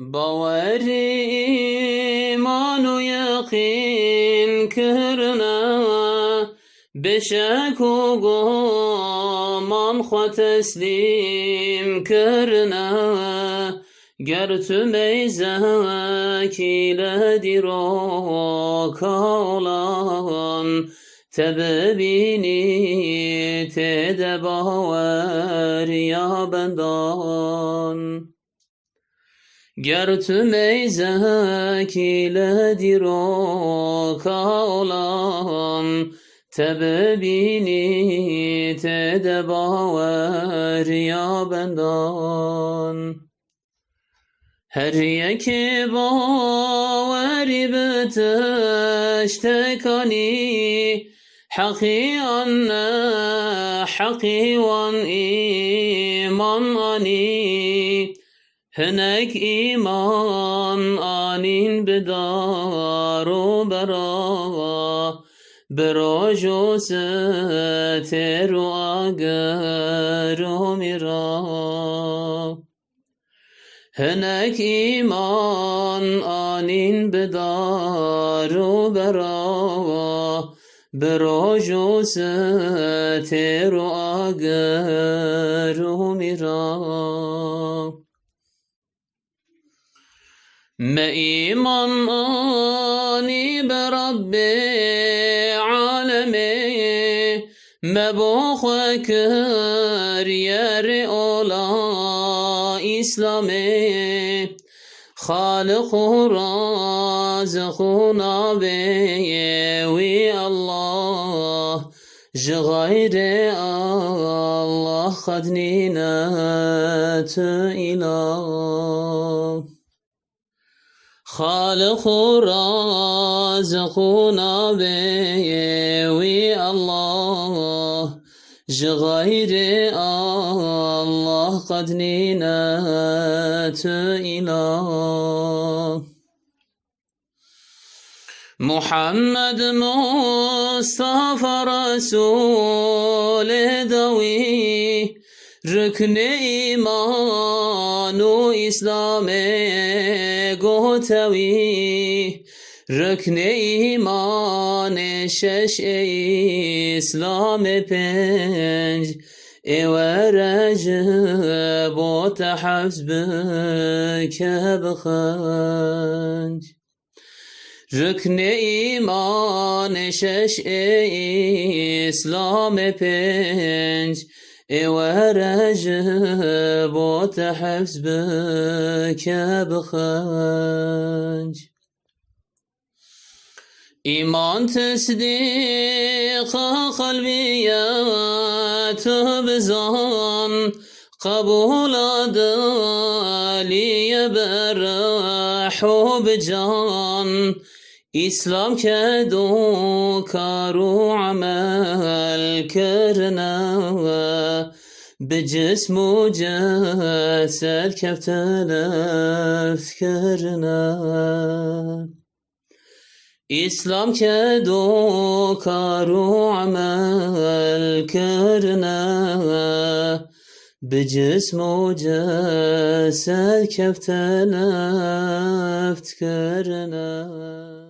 باوری ایمان و یقین کرنا بشک و گمان خو تسلیم کرنا گر تو میزکی لدی را کالان تببینی تد باور یا بندان Gertü meyzek ile diroka olan Tebebini tedebaver ya bendan. Her yeki baveri beteştekani Haki anne haki van iman ani. وان ایمان آنی هنک ایمان آنین بدار و برا براج و ستر و اگر و میرا هنک ایمان آنین بدار و برا براج و ستر و ما إيمان آني برب عالمي ما بخكر يار أولا إسلامي خالق رازقنا بي وي الله. جغير الله خدنينا إله. خالق و رازق و نابی الله. جغير الله قد نينات إله. محمد مصطفى رسول دوي Rükne imanu İslam'e gotevi. Rükne imane şeş ey İslam'e penc. Evarajı bota hasbı kebhanc. Rükne iman şeş ey İslam'e penc. ورجب وتحفز بك بخنج إيمان تصديق قلبي يا تبزم قبول دالي برح وبجان اسلام که دو کار و عمل کرنا به جسم و جسد کف تلف کرنا اسلام که دو کار و عمل کرنا به جسم و جسد کف تلفت کرنا